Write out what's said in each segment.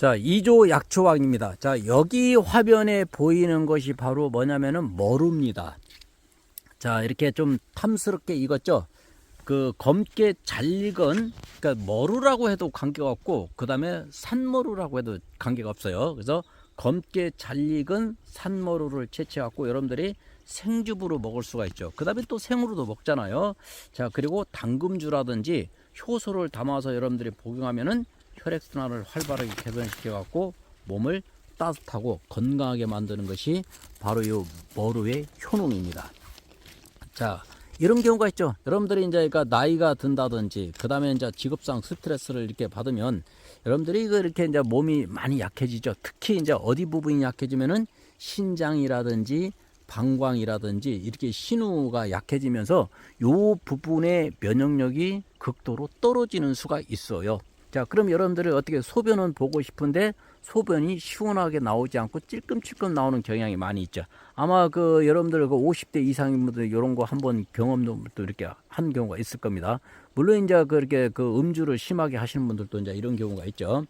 자, 2조 약초왕입니다. 자, 여기 화면에 보이는 것이 바로 뭐냐면은 머루입니다. 자, 이렇게 좀 탐스럽게 익었죠? 그 검게 잘 익은, 그러니까 머루라고 해도 관계가 없고, 그 다음에 산머루라고 해도 관계가 없어요. 그래서 검게 잘 익은 산머루를 채취해 갖고 여러분들이 생즙으로 먹을 수가 있죠. 그 다음에 또 생으로도 먹잖아요. 자, 그리고 당금주라든지 효소를 담아서 여러분들이 복용하면은 혈액순환을 활발하게 개선시켜 갖고 몸을 따뜻하고 건강하게 만드는 것이 바로 이 머루의 효능입니다. 자, 이런 경우가 있죠. 여러분들이 이제 그러니까 나이가 든다든지, 그 다음에 이제 직업상 스트레스를 이렇게 받으면 여러분들이 이거 이렇게 이제 몸이 많이 약해지죠. 특히 이제 어디 부분이 약해지면은 신장이라든지 방광이라든지 이렇게 신우가 약해지면서 요 부분의 면역력이 극도로 떨어지는 수가 있어요. 자, 그럼 여러분들이 어떻게 소변은 보고 싶은데 소변이 시원하게 나오지 않고 찔끔찔끔 나오는 경향이 많이 있죠. 아마 그 여러분들 그 50대 이상인 분들 이런 거 한번 경험도 이렇게 한 경우가 있을 겁니다. 물론 이제 그렇게 그 음주를 심하게 하시는 분들도 이제 이런 경우가 있죠.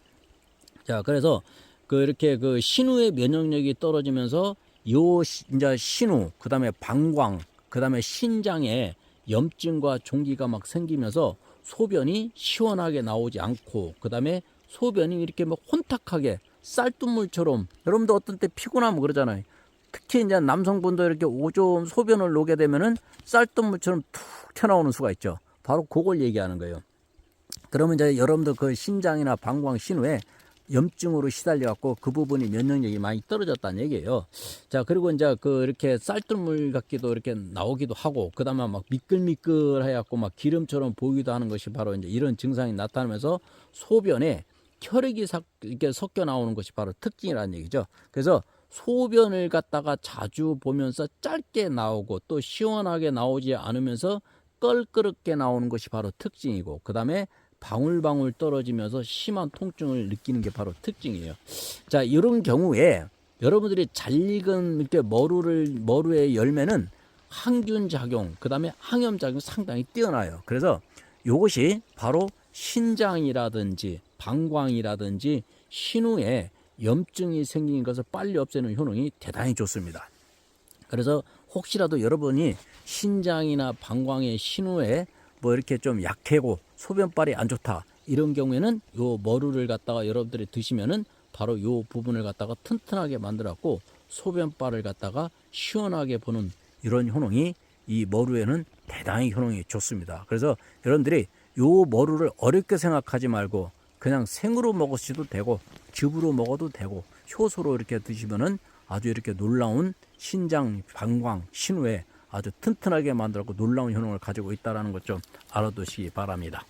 자, 그래서 그 이렇게 그 신우의 면역력이 떨어지면서 요 시- 이제 신우, 그다음에 방광, 그다음에 신장에 염증과 종기가 막 생기면서 소변이 시원하게 나오지 않고 그다음에 소변이 이렇게 막 혼탁하게 쌀뜨물처럼 여러분도 어떤 때 피곤하면 그러잖아요. 특히 이제 남성분도 이렇게 오좀 소변을 놓게 되면은 쌀뜨물처럼 툭 튀어나오는 수가 있죠. 바로 그걸 얘기하는 거예요. 그러면 이제 여러분들 그 신장이나 방광 신후에 염증으로 시달려 갖고 그 부분이 면역력이 많이 떨어졌다는 얘기예요. 자, 그리고 이제 그 이렇게 쌀뜨물 같기도 이렇게 나오기도 하고 그다음에 막 미끌미끌해 갖고 막 기름처럼 보이기도 하는 것이 바로 이제 이런 증상이 나타나면서 소변에 혈액이 삭- 이렇게 섞여 나오는 것이 바로 특징이라는 얘기죠. 그래서 소변을 갖다가 자주 보면서 짧게 나오고 또 시원하게 나오지 않으면서 껄끄럽게 나오는 것이 바로 특징이고 그 다음에 방울방울 떨어지면서 심한 통증을 느끼는 게 바로 특징이에요. 자, 이런 경우에 여러분들이 잘 익은 이렇게 머루를 머루의 열매는 항균 작용, 그다음에 항염 작용 이 상당히 뛰어나요. 그래서 이것이 바로 신장이라든지 방광이라든지 신우에 염증이 생긴 것을 빨리 없애는 효능이 대단히 좋습니다. 그래서 혹시라도 여러분이 신장이나 방광의 신우에 뭐 이렇게 좀 약해고 소변빨이 안 좋다 이런 경우에는 요 머루를 갖다가 여러분들이 드시면은 바로 요 부분을 갖다가 튼튼하게 만들었고 소변빨을 갖다가 시원하게 보는 이런 효능이 이 머루에는 대단히 효능이 좋습니다. 그래서 여러분들이 요 머루를 어렵게 생각하지 말고 그냥 생으로 먹으셔도 되고 즙으로 먹어도 되고 효소로 이렇게 드시면은 아주 이렇게 놀라운 신장, 방광, 신우에 아주 튼튼하게 만들고 놀라운 효능을 가지고 있다라는 것 좀 알아두시기 바랍니다.